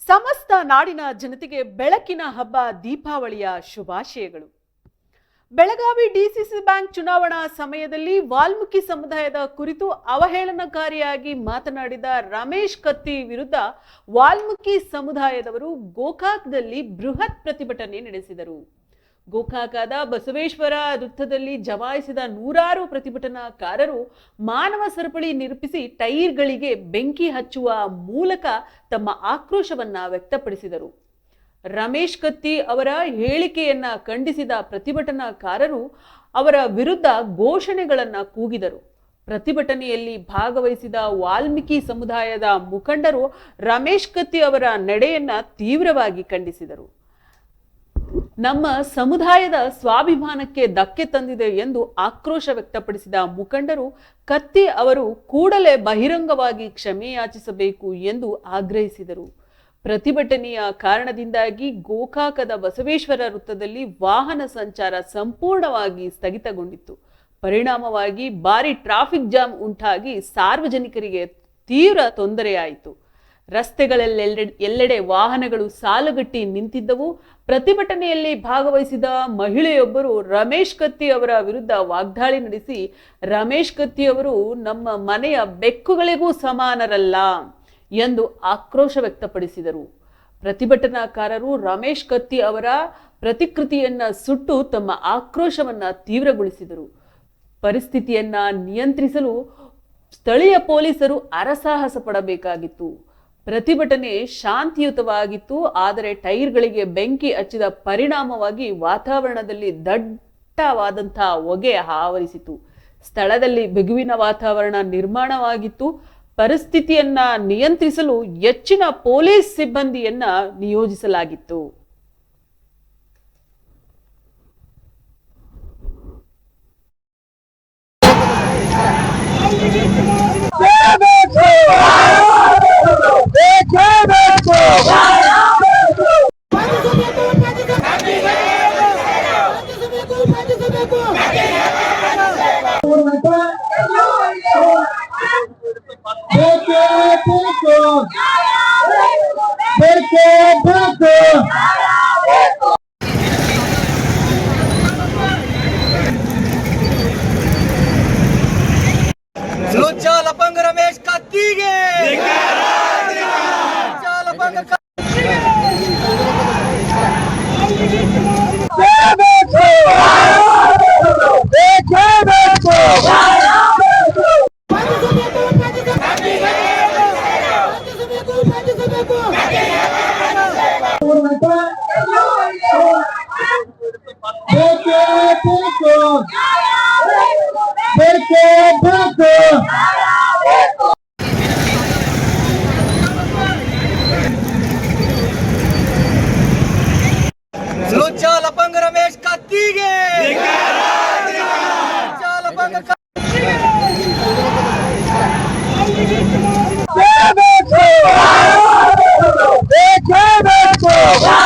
ಸಮಸ್ತ ನಾಡಿನ ಜನತೆಗೆ ಬೆಳಕಿನ ಹಬ್ಬ ದೀಪಾವಳಿಯ ಶುಭಾಶಯಗಳು. ಬೆಳಗಾವಿ ಡಿಸಿಸಿ ಬ್ಯಾಂಕ್ ಚುನಾವಣಾ ಸಮಯದಲ್ಲಿ ವಾಲ್ಮೀಕಿ ಸಮುದಾಯದ ಕುರಿತು ಅವಹೇಳನಕಾರಿಯಾಗಿ ಮಾತನಾಡಿದ ರಮೇಶ್ ಕತ್ತಿ ವಿರುದ್ಧ ವಾಲ್ಮೀಕಿ ಸಮುದಾಯದವರು ಗೋಕಾಕ್ದಲ್ಲಿ ಬೃಹತ್ ಪ್ರತಿಭಟನೆ ನಡೆಸಿದರು. ಗೋಕಾಕದ ಬಸವೇಶ್ವರ ವೃತ್ತದಲ್ಲಿ ಜಮಾಯಿಸಿದ ನೂರಾರು ಪ್ರತಿಭಟನಾಕಾರರು ಮಾನವ ಸರಪಳಿ ನಿರ್ಮಿಸಿ ಟೈರ್ಗಳಿಗೆ ಬೆಂಕಿ ಹಚ್ಚುವ ಮೂಲಕ ತಮ್ಮ ಆಕ್ರೋಶವನ್ನ ವ್ಯಕ್ತಪಡಿಸಿದರು. ರಮೇಶ್ ಕತ್ತಿ ಅವರ ಹೇಳಿಕೆಯನ್ನ ಖಂಡಿಸಿದ ಪ್ರತಿಭಟನಾಕಾರರು ಅವರ ವಿರುದ್ಧ ಘೋಷಣೆಗಳನ್ನು ಕೂಗಿದರು. ಪ್ರತಿಭಟನೆಯಲ್ಲಿ ಭಾಗವಹಿಸಿದ ವಾಲ್ಮೀಕಿ ಸಮುದಾಯದ ಮುಖಂಡರು ರಮೇಶ್ ಕತ್ತಿ ಅವರ ನಡೆಯನ್ನ ತೀವ್ರವಾಗಿ ಖಂಡಿಸಿದರು. ನಮ್ಮ ಸಮುದಾಯದ ಸ್ವಾಭಿಮಾನಕ್ಕೆ ಧಕ್ಕೆ ತಂದಿದೆ ಎಂದು ಆಕ್ರೋಶ ವ್ಯಕ್ತಪಡಿಸಿದ ಮುಖಂಡರು, ಕತ್ತಿ ಅವರು ಕೂಡಲೇ ಬಹಿರಂಗವಾಗಿ ಕ್ಷಮೆ ಯಾಚಿಸಬೇಕು ಎಂದು ಆಗ್ರಹಿಸಿದರು. ಪ್ರತಿಭಟನೆಯ ಕಾರಣದಿಂದಾಗಿ ಗೋಕಾಕದ ಬಸವೇಶ್ವರ ವೃತ್ತದಲ್ಲಿ ವಾಹನ ಸಂಚಾರ ಸಂಪೂರ್ಣವಾಗಿ ಸ್ಥಗಿತಗೊಂಡಿತ್ತು. ಪರಿಣಾಮವಾಗಿ ಭಾರಿ ಟ್ರಾಫಿಕ್ ಜಾಮ್ ಉಂಟಾಗಿ ಸಾರ್ವಜನಿಕರಿಗೆ ತೀವ್ರ ತೊಂದರೆಯಾಯಿತು. ರಸ್ತೆಗಳಲ್ಲೆಲ್ಲೆಡೆ ಎಲ್ಲೆಡೆ ವಾಹನಗಳು ಸಾಲುಗಟ್ಟಿ ನಿಂತಿದ್ದವು. ಪ್ರತಿಭಟನೆಯಲ್ಲಿ ಭಾಗವಹಿಸಿದ ಮಹಿಳೆಯೊಬ್ಬರು ರಮೇಶ್ ಕತ್ತಿ ಅವರ ವಿರುದ್ಧ ವಾಗ್ದಾಳಿ ನಡೆಸಿ, ರಮೇಶ್ ಕತ್ತಿ ಅವರು ನಮ್ಮ ಮನೆಯ ಬೆಕ್ಕುಗಳಿಗೂ ಸಮಾನರಲ್ಲ ಎಂದು ಆಕ್ರೋಶ ವ್ಯಕ್ತಪಡಿಸಿದರು. ಪ್ರತಿಭಟನಾಕಾರರು ರಮೇಶ್ ಕತ್ತಿ ಅವರ ಪ್ರತಿಕೃತಿಯನ್ನ ಸುಟ್ಟು ತಮ್ಮ ಆಕ್ರೋಶವನ್ನ ತೀವ್ರಗೊಳಿಸಿದರು. ಪರಿಸ್ಥಿತಿಯನ್ನ ನಿಯಂತ್ರಿಸಲು ಸ್ಥಳೀಯ ಪೊಲೀಸರು ಅರಸಾಹಸ ಪಡಬೇಕಾಗಿತ್ತು. ಪ್ರತಿಭಟನೆ ಶಾಂತಿಯುತವಾಗಿತ್ತು, ಆದರೆ ಟೈರ್ಗಳಿಗೆ ಬೆಂಕಿ ಹಚ್ಚಿದ ಪರಿಣಾಮವಾಗಿ ವಾತಾವರಣದಲ್ಲಿ ದಟ್ಟವಾದಂತಹ ಹೊಗೆ ಆವರಿಸಿತು. ಸ್ಥಳದಲ್ಲಿ ಬಿಗುವಿನ ವಾತಾವರಣ ನಿರ್ಮಾಣವಾಗಿತ್ತು. ಪರಿಸ್ಥಿತಿಯನ್ನ ನಿಯಂತ್ರಿಸಲು ಹೆಚ್ಚಿನ ಪೊಲೀಸ್ ಸಿಬ್ಬಂದಿಯನ್ನ ನಿಯೋಜಿಸಲಾಗಿತ್ತು. ಲುಚ್ಚ Wow.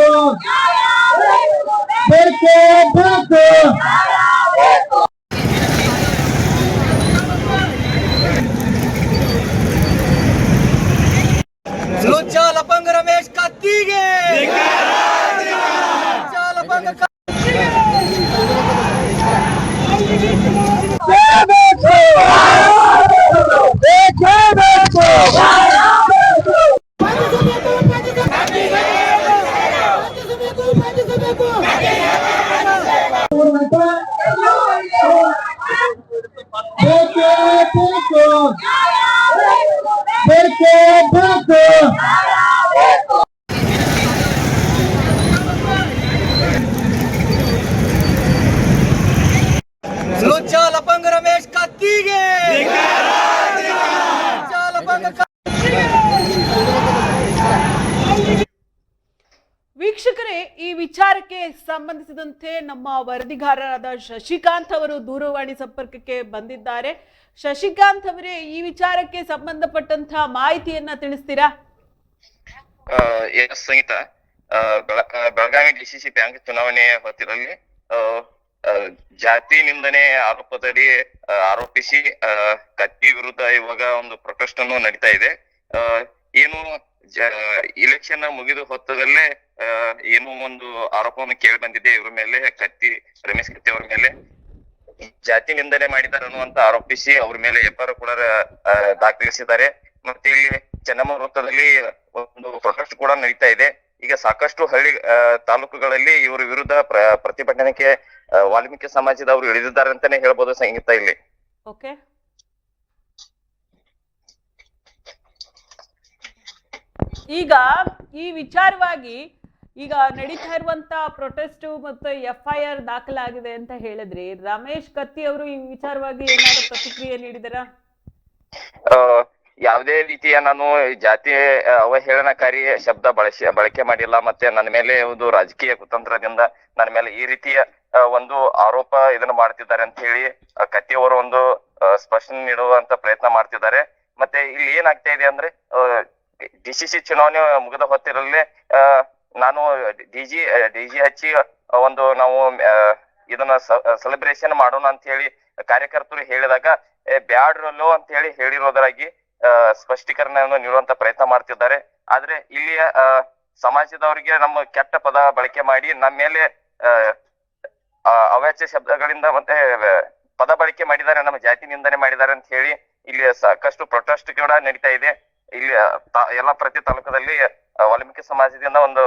ಬೇಕು ಬೇಕೇ ಬೇಕು ಲುಚ್ಚ ಲಪಂಗ ರಮೇಶ್ ಕತ್ತಿಗೆ ಲುಚ್ಚ ಲಪಂಗ ಕ- ಬೇಕು ಬೇಕೇ ಬೇಕು ಬೇಕೇ ಬೇಕು ಬೇಕೇ ಬೇಕು ಲುಚ್ಚ ಲಪಂಗ ರಮೇಶ್ ಕತ್ತಿಗೆ ಲುಚ್ಚ ಲಪಂಗ ಕ- ವೀಕ್ಷಕರೇ ಈ ವಿಚಾರಕ್ಕೆ ಸಂಬಂಧಿಸಿದಂತೆ ನಮ್ಮ ವರದಿಗಾರರಾದ ಶಶಿಕಾಂತ್ ಅವರು ದೂರವಾಣಿ ಸಂಪರ್ಕಕ್ಕೆ ಬಂದಿದ್ದಾರೆ. ಶಶಿಕಾಂತ್ ಅವರೇ ಈ ವಿಚಾರಕ್ಕೆ ಸಂಬಂಧಪಟ್ಟಂತಹ ಮಾಹಿತಿಯನ್ನ ತಿಳಿಸ್ತೀರಾ? ಸಂಗೀತ. ಬೆಳಗಾವಿ ಡಿಸಿಸಿ ಬ್ಯಾಂಕ್ ಚುನಾವಣೆ ಆ, ಜಾತಿ ನಿಂದನೆ ಆರೋಪದಡಿ ಆರೋಪಿಸಿ ಕತ್ತಿ ವಿರುದ್ಧ ಇವಾಗ ಒಂದು ಪ್ರೊಟೆಸ್ಟ್ ಅನ್ನು ನಡೀತಾ ಇದೆ. ಏನು ಇಲೆಕ್ಷನ್ ಮುಗಿದು ಹೊತ್ತದಲ್ಲೇ ಏನು ಒಂದು ಆರೋಪವನ್ನು ಕೇಳಿ ಬಂದಿದೆ. ಇವ್ರ ಮೇಲೆ ಕತ್ತಿ, ರಮೇಶ್ ಕತ್ತಿ ಅವ್ರ ಮೇಲೆ. ಜಾತಿ ನಿಂದನೆ ಮಾಡಿದ್ದಾರೆ ಅನ್ನುವಂತ ಆರೋಪಿಸಿ ಅವ್ರ ಮೇಲೆ ಎಫ್ಐಆರ್ ಕೂಡ ದಾಖಲಿಸಿದ್ದಾರೆ. ಮತ್ತೆ ಇಲ್ಲಿ ಚೆನ್ನಮ್ಮ ವೃತ್ತದಲ್ಲಿ ಒಂದು ಪ್ರೊಟೆಸ್ಟ್ ಕೂಡ ನಡೀತಾ ಇದೆ. ಈಗ ಸಾಕಷ್ಟು ಹಳ್ಳಿ ತಾಲೂಕುಗಳಲ್ಲಿ ಇವರ ವಿರುದ್ಧ ಪ್ರ- ಪ್ರತಿಭಟನೆಗೆ ವಾಲ್ಮೀಕಿ ಸಮಾಜದವರು ಇಳಿದಿದ್ದಾರೆ ಅಂತಾನೆ ಹೇಳ್ಬೋದು ಸಂಗೀತ ಇಲ್ಲಿ. ಈಗ ಈ ವಿಚಾರವಾಗಿ ಈಗ ನಡೀತಾ ಇರುವಂತ ಪ್ರೊಟೆಸ್ಟ್ ಮತ್ತೆ ಎಫ್ ಐ ಆರ್ ದಾಖಲಾಗಿದೆ ಅಂತ ಹೇಳಿದ್ರಿ. ರಮೇಶ್ ಕತ್ತಿ ಅವರು ಈ ವಿಚಾರವಾಗಿ ಏನಾದ್ರು ಪ್ರತಿಕ್ರಿಯೆ ನೀಡಿದರಾ? ಯಾವುದೇ ರೀತಿಯ ನಾನು ಜಾತಿ ಅವಹೇಳನಕಾರಿ ಶಬ್ದ ಬಳಸಿ, ಬಳಕೆ ಮಾಡಿಲ್ಲ ಮತ್ತೆ ನನ್ನ ಮೇಲೆ ಒಂದು ರಾಜಕೀಯ ಕುತಂತ್ರದಿಂದ ನನ್ನ ಮೇಲೆ ಈ ರೀತಿಯ ಒಂದು ಆರೋಪ ಇದನ್ನ ಮಾಡ್ತಿದ್ದಾರೆ ಅಂತ ಹೇಳಿ ಕತ್ತಿ ಅವರು ಒಂದು ಸ್ಪಷ್ಟನೆ ನೀಡುವಂತ ಪ್ರಯತ್ನ ಮಾಡ್ತಿದ್ದಾರೆ. ಮತ್ತೆ ಇಲ್ಲಿ ಏನಾಗ್ತಾ ಇದೆ ಅಂದ್ರೆ ಡಿಸಿಸಿ ಚುನಾವಣೆ ಮುಗಿದ ಹೊತ್ತಿರಲ್ಲೇ ನಾನು ಡಿಜಿ ಡಿಜಿ ಹಚ್ಚಿ ಒಂದು ನಾವು ಇದನ್ನ ಸೆಲೆಬ್ರೇಷನ್ ಮಾಡೋಣ ಅಂತ ಹೇಳಿ ಕಾರ್ಯಕರ್ತರು ಹೇಳಿದಾಗ ಬ್ಯಾಡ್ರಲ್ಲು ಅಂತ ಹೇಳಿ ಹೇಳಿರೋದರಾಗಿ ಸ್ಪಷ್ಟೀಕರಣವನ್ನು ನೀಡುವಂತ ಪ್ರಯತ್ನ ಮಾಡ್ತಿದ್ದಾರೆ. ಆದ್ರೆ ಇಲ್ಲಿಯ ಸಮಾಜದವರಿಗೆ ನಮ್ಮ ಕೆಟ್ಟ ಪದ ಬಳಕೆ ಮಾಡಿ, ನಮ್ಮ ಮೇಲೆ ಅವಾಚ್ಯ ಶಬ್ದಗಳಿಂದ ಮತ್ತೆ ಪದ ಬಳಕೆ ಮಾಡಿದ್ದಾರೆ, ನಮ್ಮ ಜಾತಿ ನಿಂದನೆ ಮಾಡಿದ್ದಾರೆ ಅಂತ ಹೇಳಿ ಇಲ್ಲಿ ಸಾಕಷ್ಟು ಪ್ರೊಟೆಸ್ಟ್ ಕೂಡ ನಡೀತಾ ಇದೆ. ಇಲ್ಲಿ ಎಲ್ಲಾ ಪ್ರತಿ ತಾಲೂಕದಲ್ಲಿ ವಾಲ್ಮೀಕಿ ಸಮಾಜದಿಂದ ಒಂದು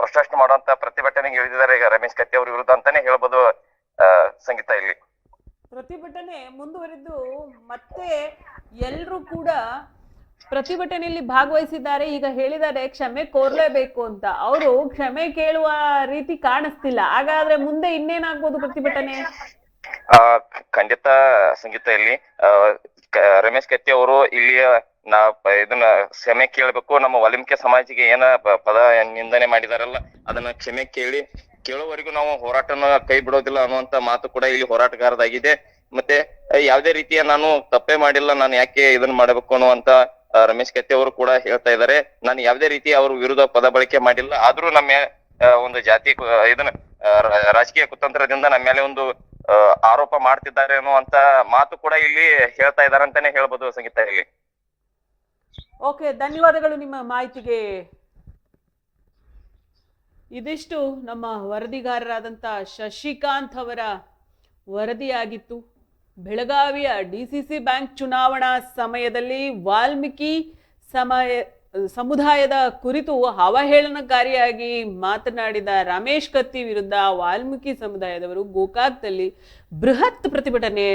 ಪ್ರೊಟೆಸ್ಟ್ ಮಾಡುವಂತ ಪ್ರತಿಭಟನೆಗೆ ಇಳಿದಿದ್ದಾರೆ ಈಗ ರಮೇಶ್ ಕತ್ತಿ ಅವ್ರ ವಿರುದ್ಧ ಅಂತಾನೆ ಹೇಳ್ಬೋದು ಸಂಗೀತ ಇಲ್ಲಿ. ಪ್ರತಿಭಟನೆ ಮುಂದುವರಿದು ಮತ್ತೆ ಎಲ್ಲರೂ ಕೂಡ ಪ್ರತಿಭಟನೆಯಲ್ಲಿ ಭಾಗವಹಿಸಿದ್ದಾರೆ. ಈಗ ಹೇಳಿದ್ದಾರೆ ಕ್ಷಮೆ ಕೋರ್ಲೇಬೇಕು ಅಂತ. ಅವರು ಕ್ಷಮೆ ಕೇಳುವ ರೀತಿ ಕಾಣಿಸ್ತಿಲ್ಲ. ಹಾಗಾದ್ರೆ ಮುಂದೆ ಇನ್ನೇನಾಗ್ಬೋದು ಪ್ರತಿಭಟನೆ? ಆ ಖಂಡಿತ ಸಂಗೀತ ಇಲ್ಲಿ. ರಮೇಶ್ ಕತ್ತಿ ಅವರು ಇಲ್ಲಿಯ ನಾ ಇದನ್ನ ಕ್ಷಮೆ ಕೇಳಬೇಕು. ನಮ್ಮ ವಾಲ್ಮೀಕಿ ಸಮಾಜಿಗೆ ಏನ ಪದ ನಿಂದನೆ ಮಾಡಿದಾರಲ್ಲ, ಅದನ್ನ ಕ್ಷಮೆ ಕೇಳಿ, ಕೇಳೋವರೆಗೂ ನಾವು ಹೋರಾಟನ ಕೈ ಬಿಡೋದಿಲ್ಲ ಅನ್ನುವಂತ ಮಾತು ಕೂಡ ಇಲ್ಲಿ ಹೋರಾಟಗಾರದಾಗಿದೆ. ಮತ್ತೆ ಯಾವ್ದೇ ರೀತಿಯ ನಾನು ತಪ್ಪೇ ಮಾಡಿಲ್ಲ, ನಾನು ಯಾಕೆ ಇದನ್ನ ಮಾಡಬೇಕು ಅನ್ನುವಂತ ರಮೇಶ್ ಕತ್ತಿ ಅವರು ಕೂಡ ಹೇಳ್ತಾ ಇದ್ದಾರೆ. ನಾನು ಯಾವುದೇ ರೀತಿ ಅವ್ರ ವಿರುದ್ಧ ಪದ ಬಳಕೆ ಮಾಡಿಲ್ಲ. ಆದ್ರೂ ನಮ್ಮ ಒಂದು ಜಾತಿ ಇದನ್ನ ರಾಜಕೀಯ ಕುತಂತ್ರದಿಂದ ನಮ್ಮ ಮೇಲೆ ಒಂದು ಆರೋಪ ಮಾಡ್ತಿದ್ದಾರೆ ಅನ್ನುವಂತ ಮಾತು ಕೂಡ ಇಲ್ಲಿ ಹೇಳ್ತಾ ಇದ್ದಾರೆ ಅಂತಾನೆ ಹೇಳ್ಬೋದು ಸಂಗೀತ ಇಲ್ಲಿ. ಓಕೆ ಧನ್ಯವಾದಗಳು ನಿಮ್ಮ ಮಾಹಿತಿಗೆ. ಇದಿಷ್ಟು ನಮ್ಮ ವರದಿಗಾರರಾದಂಥ ಶಶಿಕಾಂತ್ ಅವರ ವರದಿಯಾಗಿತ್ತು. ಬೆಳಗಾವಿಯ ಡಿ ಸಿ ಸಿ ಬ್ಯಾಂಕ್ ಚುನಾವಣಾ ಸಮಯದಲ್ಲಿ ವಾಲ್ಮೀಕಿ ಸಮಯ, ಸಮುದಾಯದ ಕುರಿತು ಅವಹೇಳನಕಾರಿಯಾಗಿ ಮಾತನಾಡಿದ ರಮೇಶ್ ಕತ್ತಿ ವಿರುದ್ಧ ವಾಲ್ಮೀಕಿ ಸಮುದಾಯದವರು ಗೋಕಾಕ್ದಲ್ಲಿ ಬೃಹತ್ ಪ್ರತಿಭಟನೆ